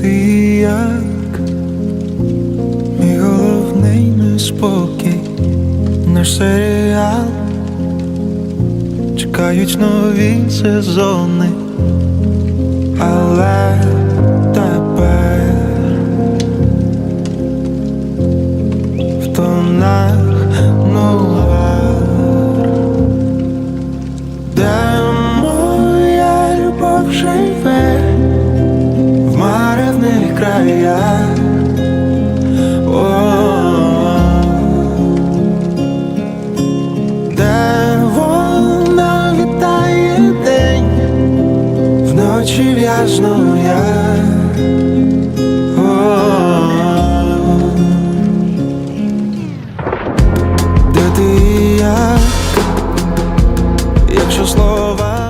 ти як, мій головний неспокій, наш серіал, чекають нові сезони, але тепер в тонах нуар, де моя любов в маревних краях. О, Де вона вітає день, вночі в'язну я. Якщо слово